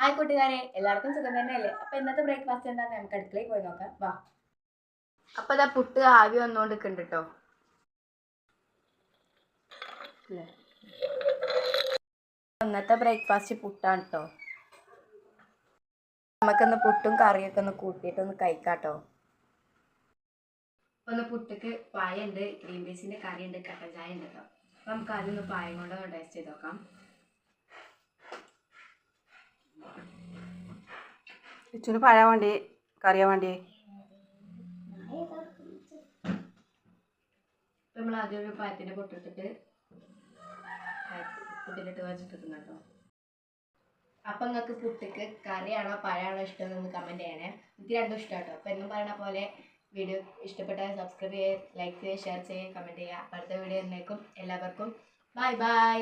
Hi കൂട്ടുകാരെ. എല്ലാവർക്കും സുഖം തന്നെയല്ലേ? അപ്പൊ ഇന്നത്തെ ബ്രേക്ക്ഫാസ്റ്റ് എന്താന്ന് നമുക്ക് അടുക്കളയിൽ പോയി നോക്കാം. വാ. അപ്പൊ ഇതാ പുട്ട് ആവി വന്നോണ്ട് കേട്ടോ ഇന്നത്തെ ബ്രേക്ക്ഫാസ്റ്റ് പുട്ടാണ് കേട്ടോ നമുക്കൊന്ന് പുട്ടും കറിയൊക്കെ ഒന്ന് കൂട്ടിയിട്ടൊന്ന് കഴിക്കാട്ടോ ഒന്ന് പുട്ടുക്ക് പായുണ്ട് ഗ്രീൻ പീസിന്റെ ഉണ്ട് കട്ടൻ ചായ ഉണ്ട് കേട്ടോ അപ്പൊ നമുക്ക് ആദ്യം ഒന്ന് പായം കൊണ്ട് ടേസ്റ്റ് ചെയ്ത് നോക്കാം. ഇച്ചിരി പഴ വേണ്ടി കറിയാൻ വേണ്ടി. നമ്മൾ ആദ്യം ഒരു പഴത്തിന്റെ പൊട്ടിട്ടിട്ട് പുട്ടിലിട്ട് വെച്ചിട്ട് കേട്ടോ അപ്പൊ നിങ്ങൾക്ക് പുട്ടിക്ക് കറിയാണോ പഴമാണോ ഇഷ്ടം എന്ന് കമന്റ് ചെയ്യണേ. എനിക്ക് രണ്ടും ഇഷ്ടം കേട്ടോ അപ്പൊ എന്നും പറയണ പോലെ വീഡിയോ ഇഷ്ടപ്പെട്ടാൽ സബ്സ്ക്രൈബ് ചെയ്യുക ലൈക്ക് ചെയ്യുക ഷെയർ ചെയ്യുക കമന്റ് ചെയ്യുക അടുത്ത വീഡിയോ എന്നേക്കും എല്ലാവർക്കും ബൈ ബൈ